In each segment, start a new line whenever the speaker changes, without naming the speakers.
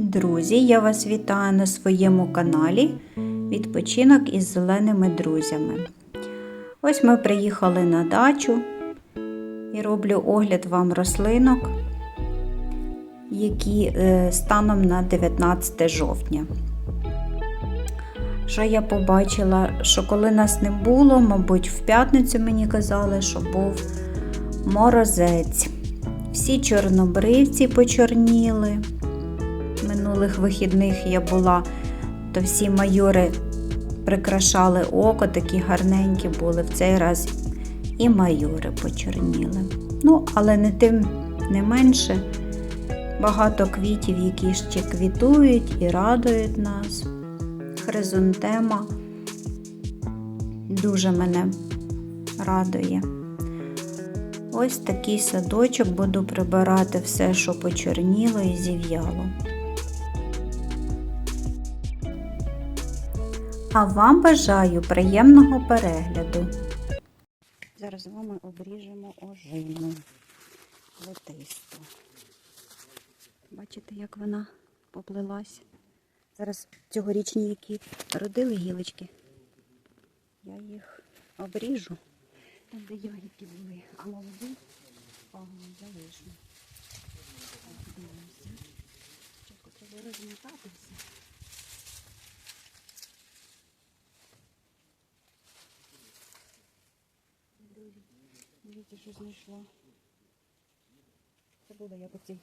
Друзі, я вас вітаю на своєму каналі Відпочинок із зеленими друзями. Ось ми приїхали на дачу і роблю огляд вам рослинок, які е, станом на 19 жовтня. Що я побачила, що коли нас не було, мабуть, в п'ятницю мені казали, що був морозець. Всі чорнобривці почорніли. Минулих вихідних я була, то всі майори прикрашали око, такі гарненькі були. В цей раз і майори почорніли. Ну, але не тим не менше багато квітів, які ще квітують і радують нас. Хризантема дуже мене радує. Ось такий садочок буду прибирати все, що почорніло і зів'яло. А вам бажаю приємного перегляду. Зараз з вами обріжемо ожину летисту. Бачите, як вона поплилась? Зараз цьогорічні, які родили гілочки, я їх обріжу. Там, де ягідки були, а молоді залишу. Дивимося. Спочатку треба розмотати дивіться, що знайшла. Це буде як оцей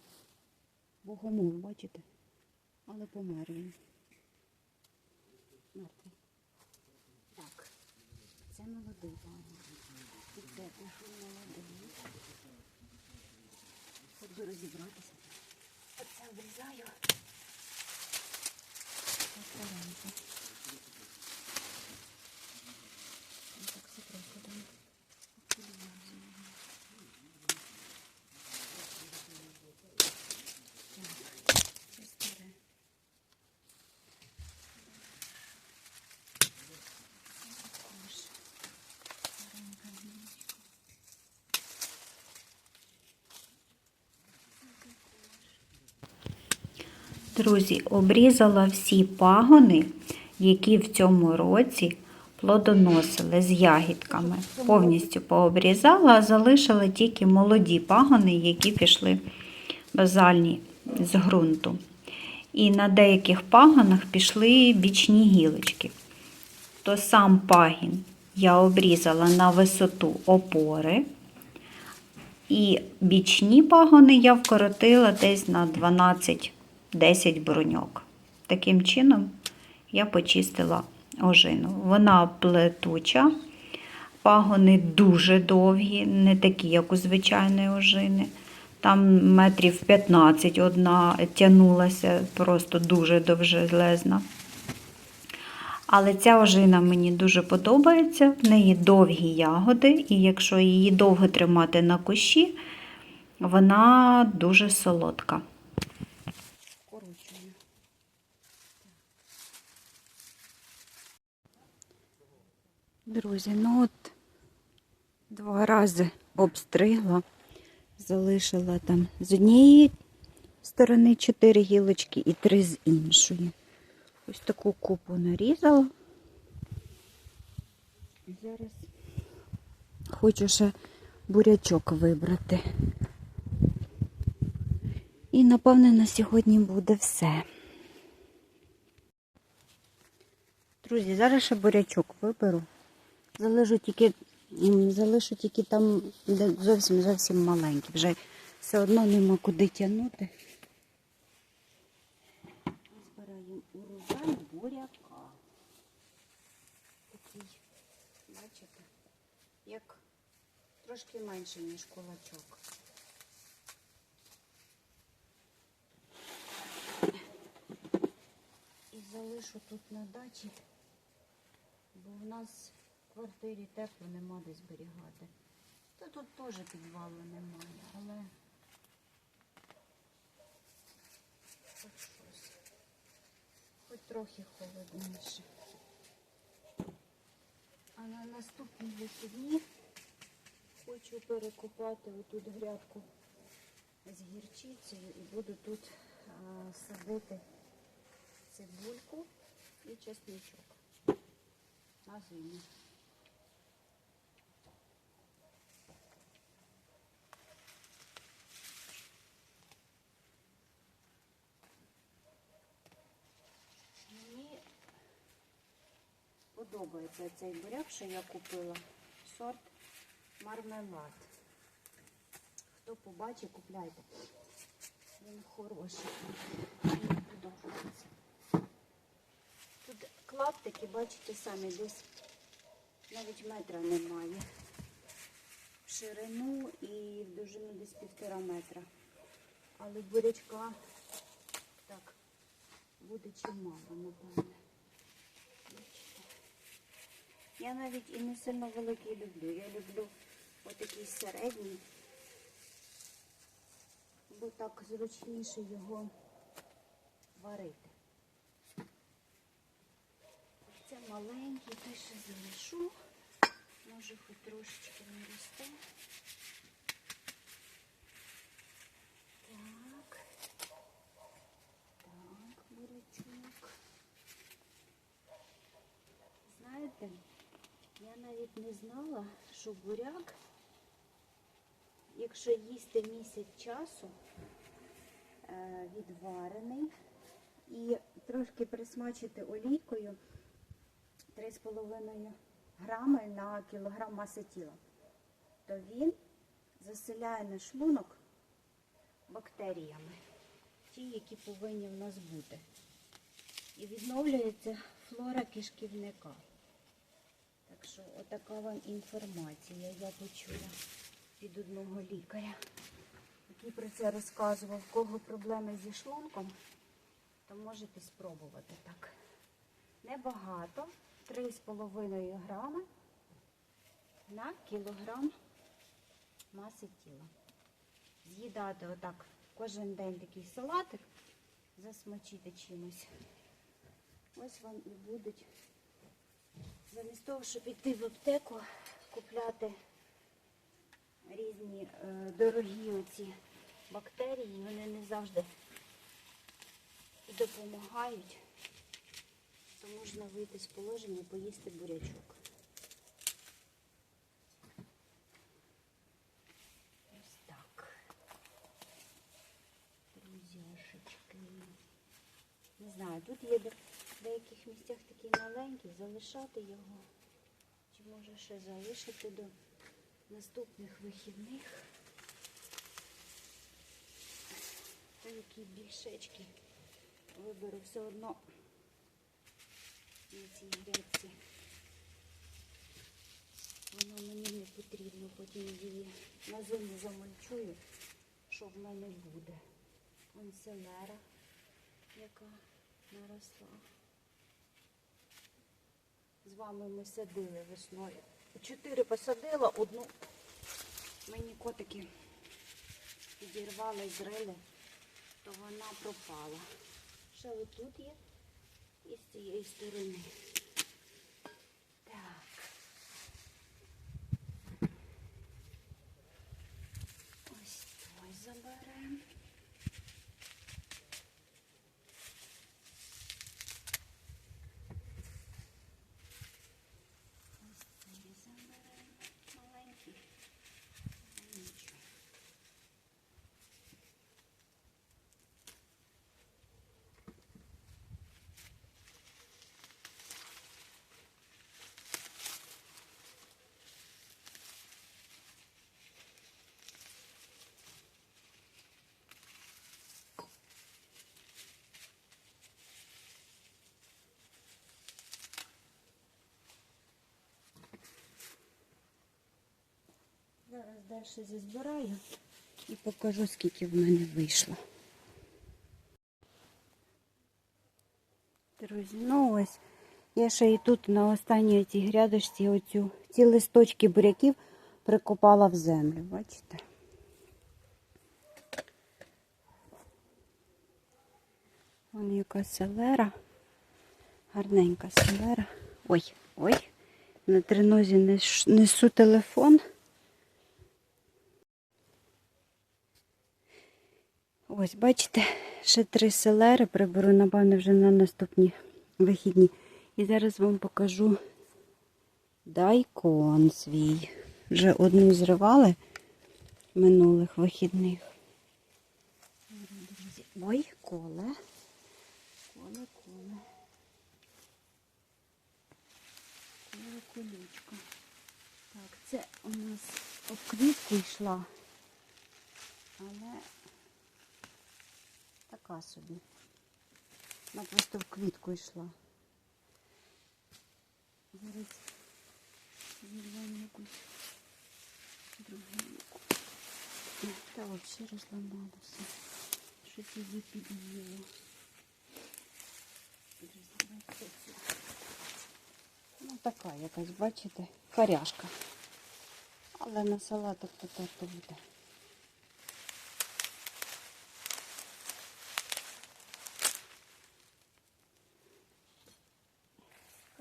богомол, бачите? Але помер він. Мертвий. Так, це молодий пагон. І це пішов молодий. Хоч би розібратися. Оце обрізаю. Старенько. Ось так все просто там. Так, це старе. Це також старенька гілочка. Друзі, обрізала всі пагони, які в цьому році плодоносили з ягідками. Повністю пообрізала, а залишила тільки молоді пагони, які пішли базальні з ґрунту. І на деяких пагонах пішли бічні гілочки. То сам пагін я обрізала на висоту опори. І бічні пагони я вкоротила десь на 12-10 бруньок. Таким чином я почистила ожину. Вона плетуча, пагони дуже довгі, не такі, як у звичайної ожини. Там метрів 15 одна тягнулася, просто дуже довжелезна. Але ця ожина мені дуже подобається, в неї довгі ягоди, і якщо її довго тримати на кущі, вона дуже солодка. Друзі, ну от два рази обстригла, залишила там з однієї сторони чотири гілочки і три з іншої. Ось таку купу нарізала. Зараз хочу ще бурячок вибрати. І, напевне, на сьогодні буде все. Друзі, зараз ще бурячок виберу. Залишу тільки, залишу тільки там, де зовсім зовсім маленький. Вже все одно нема куди тягнути. Збираємо урожай буряка. Такий, бачите, як трошки менше, ніж кулачок. І залишу тут на дачі, бо в нас квартирі тепло нема де зберігати. Та тут теж підвалу немає, але хоч щось. Хоч трохи холодніше. А на наступні вихідні хочу перекопати отут грядку з гірчицею і буду тут е, садити цибульку і чесничок на зиму. Мені подобається цей буряк, що я купила. Сорт мармелад. Хто побачить, купляйте. Він хороший. Мені подобається. Тут клаптики, бачите, самі десь навіть метра немає. В ширину і в довжину десь півтора метра. Але бурячка так буде чимало, напевне. Бачите? Я навіть і не сильно великий люблю. Я люблю отакий середній, бо так зручніше його варити. Це маленький, те ще залишу. Може хоч трошечки не росте. Так. Так, бурячок. Знаєте, я навіть не знала, що буряк, якщо їсти місяць часу, е, відварений і трошки присмачити олійкою 3,5 грами на кілограм маси тіла, то він заселяє наш шлунок бактеріями, ті, які повинні в нас бути. І відновлюється флора кишківника. Що отака вам інформація я почула від одного лікаря, який про це розказував. В кого проблеми зі шлунком, то можете спробувати так. Небагато, 3,5 грами на кілограм маси тіла. З'їдати отак кожен день такий салатик, засмочити чимось. Ось вам і будуть замість того, щоб йти в аптеку, купляти різні е, дорогі оці бактерії, вони не завжди допомагають, то можна вийти з положення і поїсти бурячок. Ось так. Друзяшечки. Не знаю, тут є в деяких місцях такий маленький, залишати його. Чи може ще залишити до наступних вихідних. Та які більшечки виберу все одно на цій грядці. Воно мені не потрібно, потім її на зиму замульчую, що в мене буде. Селера, яка наросла. З вами ми садили весною. Чотири посадила, одну мені котики підірвали, зрили, то вона пропала. Ще отут є і з цієї сторони. Так. Ось той заберемо. Ось цей заберемо. Маленький. Ну, Нічого. Зараз далі зазбираю і покажу, скільки в мене вийшло. Друзі, ну ось я ще і тут на останній цій грядочці оцю, ці листочки буряків прикопала в землю, бачите? Вон яка селера. Гарненька селера. Ой, ой, на тринозі нес- несу телефон. Ось, бачите,
ще три селери приберу, напевно, вже на наступні вихідні. І зараз вам покажу дайкон свій. Вже одну зривали минулих вихідних. Ой, коле. Коле, коле. Коле, колючка. Так, це у нас об квітку йшла. Але така собі. Вона просто в квітку йшла. Зараз якусь другу. Та взагалі розламалося. Щось її під'їло. Ну така якась, бачите, коряшка. Але на салаток потерто буде.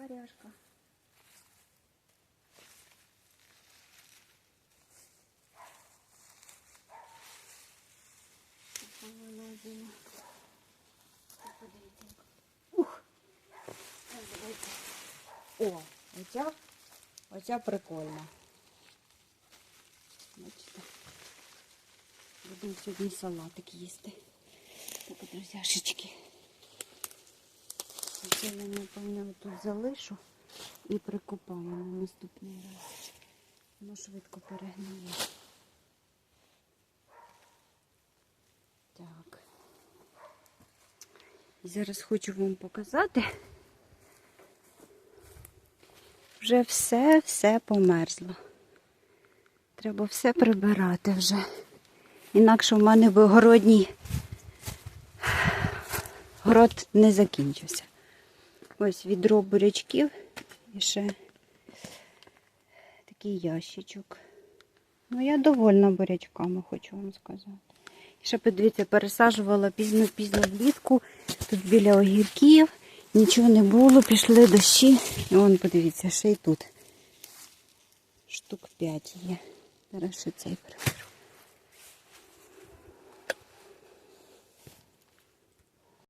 Як. Ух. О, оця, оця прикольна. Бачите? Будемо сьогодні салатик їсти. Так, друзяшечки. Це я, напевно, тут залишу і прикопаю на наступний раз. Воно швидко перегниє. Так. І зараз хочу вам показати. Вже все-все померзло. Треба все прибирати вже. Інакше в мене в огородній город не закінчився. Ось відро бурячків і ще такий ящичок. Ну, я довольна бурячками, хочу вам сказати. І ще подивіться, пересаджувала пізно-пізно влітку. Тут біля огірків. Нічого не було, пішли дощі. І вон, подивіться, ще й тут. Штук 5 є. Зараз ще цей приберу.